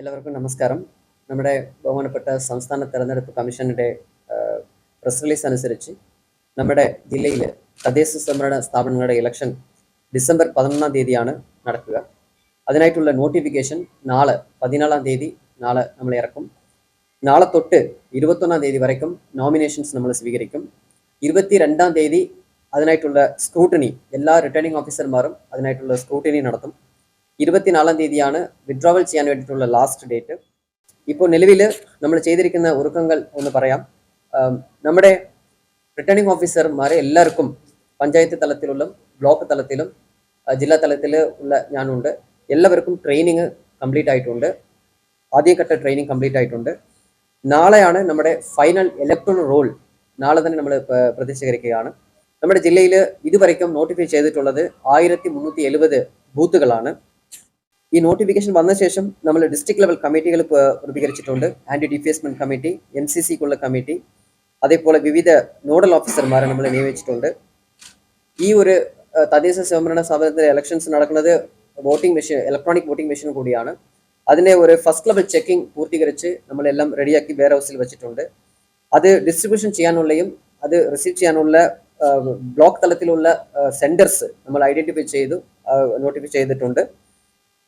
എല്ലാവർക്കും നമസ്കാരം. നമ്മുടെ ബഹുമാനപ്പെട്ട സംസ്ഥാന തെരഞ്ഞെടുപ്പ് കമ്മീഷന്റെ പ്രസ് റിലീസ് അനുസരിച്ച് നമ്മുടെ ജില്ലയിൽ തദ്ദേശ സംവരണ സ്ഥാപനങ്ങളുടെ ഇലക്ഷൻ ഡിസംബർ പതിനൊന്നാം തീയതിയാണ് നടക്കുക. അതിനായിട്ടുള്ള നോട്ടിഫിക്കേഷൻ നാളെ പതിനാലാം തീയതി നാളെ നമ്മൾ ഇറക്കും. നാളെ തൊട്ട് ഇരുപത്തൊന്നാം തീയതി വരയ്ക്കും. നോമിനേഷൻസ് നമ്മൾ സ്വീകരിക്കും. ഇരുപത്തി രണ്ടാം തീയതി അതിനായിട്ടുള്ള സ്ക്രൂട്ടണി എല്ലാ റിട്ടേണിംഗ് ഓഫീസർമാരും അതിനായിട്ടുള്ള സ്ക്രൂട്ടണി നടത്തും. ഇരുപത്തിനാലാം തീയതിയാണ് വിഡ്രോവൽ ചെയ്യാൻ വേണ്ടിയിട്ടുള്ള ലാസ്റ്റ് ഡേറ്റ് ഇപ്പോൾ നിലവിൽ നമ്മൾ ചെയ്തിരിക്കുന്ന ഒരുക്കങ്ങൾ ഒന്ന് പറയാം. നമ്മുടെ റിട്ടേണിംഗ് ഓഫീസർമാരെ എല്ലാവർക്കും പഞ്ചായത്ത് തലത്തിലുള്ള ബ്ലോക്ക് തലത്തിലും ജില്ലാ തലത്തിൽ ഉള്ള ഞാനുണ്ട്. എല്ലാവർക്കും ട്രെയിനിങ് കംപ്ലീറ്റ് ആയിട്ടുണ്ട്. ആദ്യഘട്ട ട്രെയിനിങ് കംപ്ലീറ്റ് ആയിട്ടുണ്ട്. നാളെയാണ് നമ്മുടെ ഫൈനൽ ഇലക്ട്രോൺ റോൾ നാളെ തന്നെ നമ്മൾ പ്രതിഷ്ഠീകരിക്കുകയാണ് നമ്മുടെ ജില്ലയിൽ ഇതുവரைക്കും നോട്ടിഫൈ ചെയ്തിട്ടുള്ളത് ആയിരത്തി മുന്നൂറ്റി എഴുപത് ബൂത്തുകളാണ് ഈ നോട്ടിഫിക്കേഷൻ വന്ന ശേഷം നമ്മൾ ഡിസ്ട്രിക്ട് ലെവൽ കമ്മിറ്റികൾ രൂപീകരിച്ചിട്ടുണ്ട് anti defacement committee M C സിക്കുള്ള committee അതേപോലെ വിവിധ നോഡൽ ഓഫീസർമാരെ നമ്മൾ നിയമിച്ചിട്ടുണ്ട്. ഈ ഒരു തദ്ദേശ സ്വയംഭരണ സ്ഥാപനത്തിലെ ഇലക്ഷൻസ് നടക്കുന്നത് voting machine electronic voting machine കൂടിയാണ്. അതിനെ ഒരു ഫസ്റ്റ് ലെവൽ ചെക്കിംഗ് പൂർത്തീകരിച്ച് നമ്മളെല്ലാം റെഡിയാക്കി വെയർ ഹൗസിൽ വെച്ചിട്ടുണ്ട്. അത് ഡിസ്ട്രിബ്യൂഷൻ ചെയ്യാനുള്ളയും അത് റിസീവ് ചെയ്യാനുള്ള ബ്ലോക്ക് തലത്തിലുള്ള സെന്റേഴ്സ് നമ്മൾ ഐഡന്റിഫൈ ചെയ്തു നോട്ടിഫൈ ചെയ്തിട്ടുണ്ട്.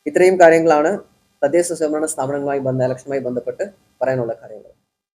ഇത്രയും കാര്യങ്ങളാണ് തദ്ദേശ സ്വയംഭരണ സ്ഥാപനങ്ങളുമായി ബന്ധ ഇലക്ഷനുമായി ബന്ധപ്പെട്ട് പറയാനുള്ള കാര്യങ്ങൾ.